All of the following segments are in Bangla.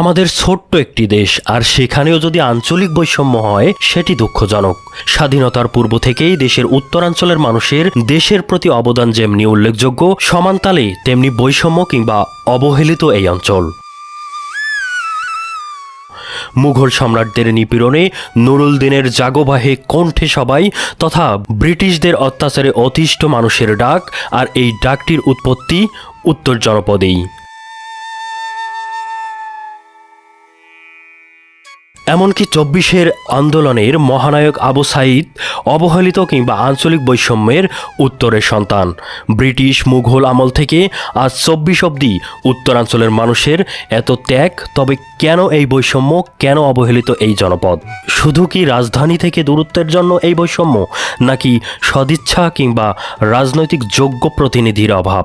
আমাদের ছোট্ট একটি দেশ, আর সেখানেও যদি আঞ্চলিক বৈষম্য হয়, সেটি দুঃখজনক। স্বাধীনতার পূর্ব থেকেই দেশের উত্তরাঞ্চলের মানুষের দেশের প্রতি অবদান যেমনি উল্লেখযোগ্য সমানতালে তেমনি বৈষম্য কিংবা অবহেলিত এই অঞ্চল। মুঘল সম্রাটদের নিপীড়নে নুরুল দিনের জাগোবাহে কণ্ঠে সবাই তথা ব্রিটিশদের অত্যাচারে অতিষ্ঠ মানুষের ডাক, আর এই ডাকটির উৎপত্তি উত্তর জনপদেই। এমনকি চব্বিশের আন্দোলনের মহানায়ক আবু সাইদ অবহেলিত কিংবা আঞ্চলিক বৈষম্যের উত্তরের সন্তান। ব্রিটিশ মুঘল আমল থেকে আজ চব্বিশ অবধি উত্তরাঞ্চলের মানুষের এত ত্যাগ, তবে কেন এই বৈষম্য, কেন অবহেলিত এই জনপদ? শুধু কি রাজধানী থেকে দূরত্বের জন্য এই বৈষম্য, নাকি সদিচ্ছা কিংবা রাজনৈতিক যোগ্য প্রতিনিধির অভাব?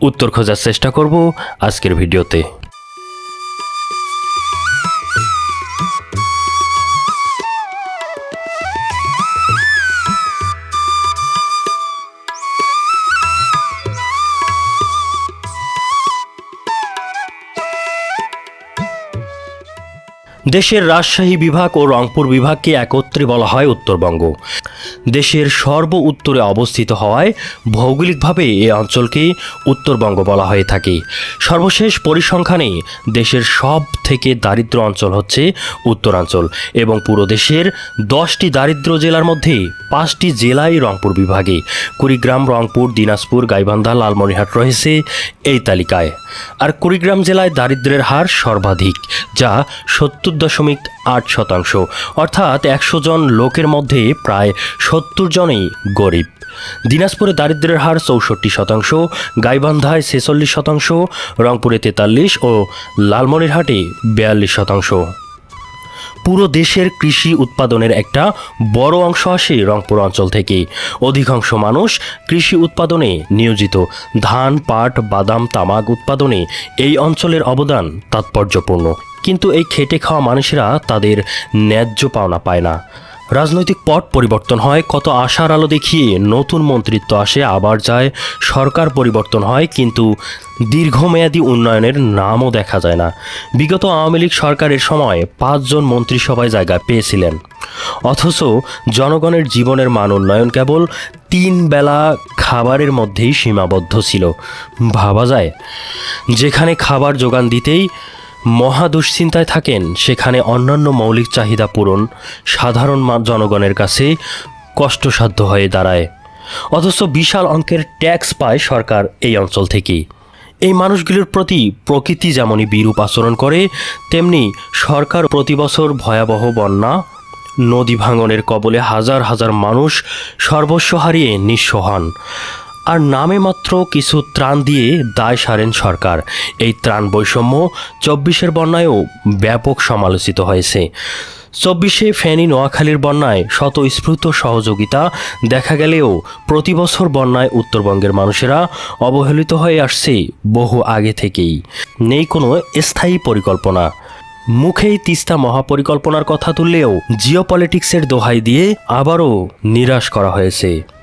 উত্তর খোঁজার চেষ্টা করব আজকের ভিডিওতে। দেশের রাজশাহী বিভাগ ও রংপুর বিভাগকে একত্রে বলা হয় উত্তরবঙ্গ। দেশের সর্ব উত্তরে অবস্থিত হওয়ায় ভৌগোলিকভাবে এ অঞ্চলকে উত্তরবঙ্গ বলা হয়ে থাকে। সর্বশেষ পরিসংখ্যানে দেশের সব থেকে দারিদ্র অঞ্চল হচ্ছে উত্তরাঞ্চল এবং পুরো দেশের দশটি দারিদ্র জেলার মধ্যে পাঁচটি জেলাই রংপুর বিভাগে। কুড়িগ্রাম, রংপুর, দিনাজপুর, গাইবান্ধা, লালমনিরহাট রয়েছে এই তালিকায়। আর কুড়িগ্রাম জেলায় দারিদ্র্যের হার সর্বাধিক, যা সত্তর দশমিক আট শতাংশ, অর্থাৎ একশো জন লোকের মধ্যে প্রায় সত্তর জনই গরিব। দিনাজপুরে দারিদ্র্যের হার চৌষট্টি শতাংশ, গাইবান্ধায় ছেচল্লিশ শতাংশ, রংপুরে তেতাল্লিশ ও লালমনিরহাটে বিয়াল্লিশ শতাংশ। পুরো দেশের কৃষি উৎপাদনের একটা বড় অংশ আসে রংপুর অঞ্চল থেকে। অধিকাংশ মানুষ কৃষি উৎপাদনে নিয়োজিত। ধান, পাট, বাদাম, তামাক উৎপাদনে এই অঞ্চলের অবদান তাৎপর্যপূর্ণ। কিন্তু এই খেটে খাওয়া মানুষেরা তাদের ন্যায্য পাওনা পায় না। রাজনৈতিক পট পরিবর্তন হয়, কত আশার আলো দেখিয়ে নতুন মন্ত্রিত্ব আসে, আবার যায় সরকার পরিবর্তন হয়, কিন্তু দীর্ঘমেয়াদী উন্নয়নের নামও দেখা যায় না। বিগত আওয়ামী লীগ সরকারের সময় পাঁচজন মন্ত্রিসভায় জায়গা পেয়েছিলেন। অথচ জনগণের জীবনের মান উন্নয়ন কেবল তিন বেলা খাবারের মধ্যেই সীমাবদ্ধ ছিল। ভাবা যায়, যেখানে খাবার যোগান দিতেই মহা দুশ্চিন্তায় থাকেন। সেখানে অন্যান্য মৌলিক চাহিদা পূরণ সাধারণ জনগণের কাছে কষ্টসাধ্য হয়ে দাঁড়ায়। অথচ বিশাল অঙ্কের ট্যাক্স পায় সরকার এই অঞ্চল থেকেই। এই মানুষগুলোর প্রতি প্রকৃতি যেমনই বিরূপ আচরণ করে, তেমনি সরকার প্রতি বছর ভয়াবহ বন্যা, নদী ভাঙনের কবলে হাজার হাজার মানুষ সর্বস্ব হারিয়ে নিঃস্ব হন। আর নামে মাত্র কিছু ত্রাণ দিয়ে দায় সারেন সরকার। এই ত্রাণ বৈষম্য চব্বিশের বন্যায়ও ব্যাপক সমালোচিত হয়েছে। চব্বিশে ফেনী নোয়াখালীর বন্যায় স্বতঃস্ফূর্ত সহযোগিতা দেখা গেলেও প্রতি বছর বন্যায় উত্তরবঙ্গের মানুষেরা অবহেলিত হয়ে আসছে বহু আগে থেকেই। নেই কোনো স্থায়ী পরিকল্পনা। মুখেই তিস্তা মহাপরিকল্পনার কথা তুললেও জিওপলিটিক্সের দোহাই দিয়ে আবারও নিরাশ করা হয়েছে।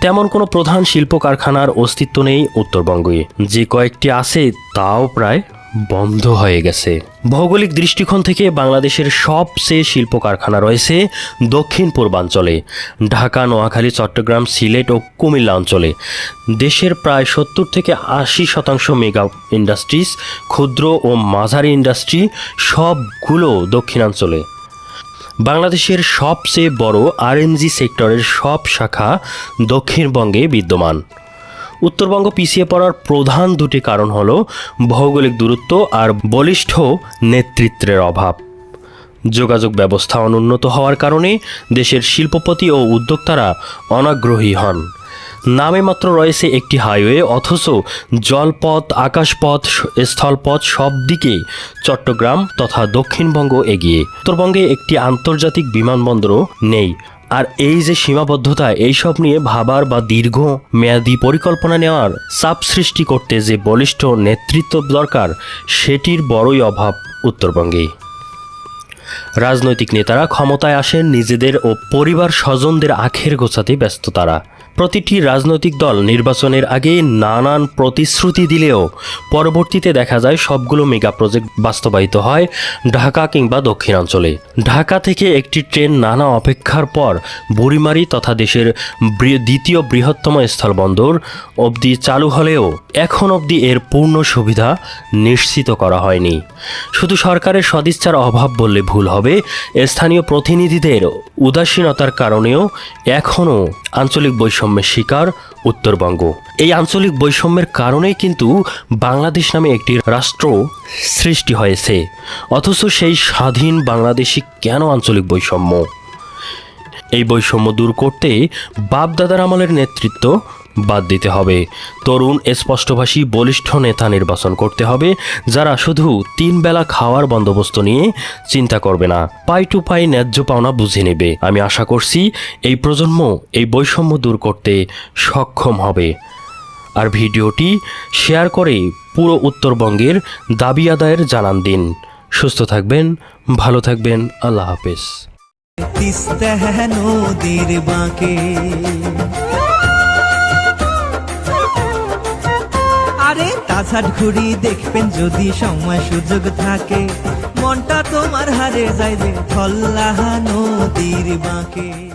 তেমন কোনো প্রধান শিল্প কারখানার অস্তিত্ব নেই উত্তরবঙ্গে। যে কয়েকটি আছে, তাও প্রায় বন্ধ হয়ে গেছে। ভৌগোলিক দৃষ্টিকোণ থেকে বাংলাদেশের সবচেয়ে শিল্প কারখানা রয়েছে দক্ষিণ পূর্বাঞ্চলে, ঢাকা, নোয়াখালী, চট্টগ্রাম, সিলেট ও কুমিল্লা অঞ্চলে। দেশের প্রায় সত্তর থেকে আশি শতাংশ মেগা ইন্ডাস্ট্রিজ, ক্ষুদ্র ও মাঝারি ইন্ডাস্ট্রি সবগুলো দক্ষিণাঞ্চলে। বাংলাদেশের সবচেয়ে বড় আরএনজি সেক্টরের সব শাখা দক্ষিণবঙ্গে বিদ্যমান। উত্তরবঙ্গ পিছিয়ে পড়ার প্রধান দুটি কারণ হল ভৌগোলিক দূরত্ব আর বলিষ্ঠ নেতৃত্বের অভাব। যোগাযোগ ব্যবস্থা অনুন্নত হওয়ার কারণে দেশের শিল্পপতি ও উদ্যোক্তারা অনাগ্রহী হন। নামে মাত্র রয়েছে একটি হাইওয়ে, অথচ জলপথ, আকাশপথ, স্থলপথ সব দিকে চট্টগ্রাম তথা দক্ষিণবঙ্গ এগিয়ে। উত্তরবঙ্গে একটি আন্তর্জাতিক বিমানবন্দরও নেই। আর এই যে সীমাবদ্ধতা, এইসব নিয়ে ভাবার বা দীর্ঘ মেয়াদী পরিকল্পনা নেওয়ার চাপ সৃষ্টি করতে যে বলিষ্ঠ নেতৃত্ব দরকার, সেটির বড়ই অভাব উত্তরবঙ্গে। রাজনৈতিক নেতারা ক্ষমতায় আসেন, নিজেদের ও পরিবার স্বজনদের আখের গোছাতে ব্যস্ত তারা। প্রতিটি রাজনৈতিক দল নির্বাচনের আগে নানান প্রতিশ্রুতি দিলেও পরবর্তীতে দেখা যায় সবগুলো মেগা প্রজেক্ট বাস্তবায়িত হয় ঢাকা কিংবা দক্ষিণাঞ্চলে। ঢাকা থেকে একটি ট্রেন নানা অপেক্ষার পর বুড়িমারি তথা দেশের দ্বিতীয় বৃহত্তম স্থলবন্দর অবধি চালু হলেও এখন অবধি এর পূর্ণ সুবিধা নিশ্চিত করা হয়নি। শুধু সরকারের সদিচ্ছার অভাব বললে ভুল হবে, স্থানীয় প্রতিনিধিদের উদাসীনতার কারণেও এখনও আঞ্চলিক বৈষম্যের শিকার উত্তরবঙ্গ। এই আঞ্চলিক বৈষম্যের কারণেই কিন্তু বাংলাদেশ নামে একটি রাষ্ট্র সৃষ্টি হয়েছে। অথচ সেই স্বাধীন বাংলাদেশি কেন আঞ্চলিক বৈষম্য? এই বৈষম্য দূর করতে বাপদাদার আমলের নেতৃত্ব বাদ দিতে হবে। তরুণ স্পষ্টভাষী বলিষ্ঠ নেতা নির্বাচন করতে হবে, যারা শুধু তিন বেলা খাওয়ার বন্দোবস্ত নিয়ে চিন্তা করবে না, পাই টু পাই ন্যায্য পাওনা বুঝে নেবে। আমি আশা করছি এই প্রজন্ম এই বৈষম্য দূর করতে সক্ষম হবে। আর ভিডিওটি শেয়ার করে পুরো উত্তরবঙ্গের দাবি আদায়ের জানান দিন। সুস্থ থাকবেন, ভালো থাকবেন, আল্লাহ হাফেজ। তিস্তা নদীর বাঁকে তাছাড় ঘুরি দেখবেন যদি সময় সুযোগ থাকে। মনটা তোমার হারে যায় যে ফল্লাহা নদীর বাঁকে।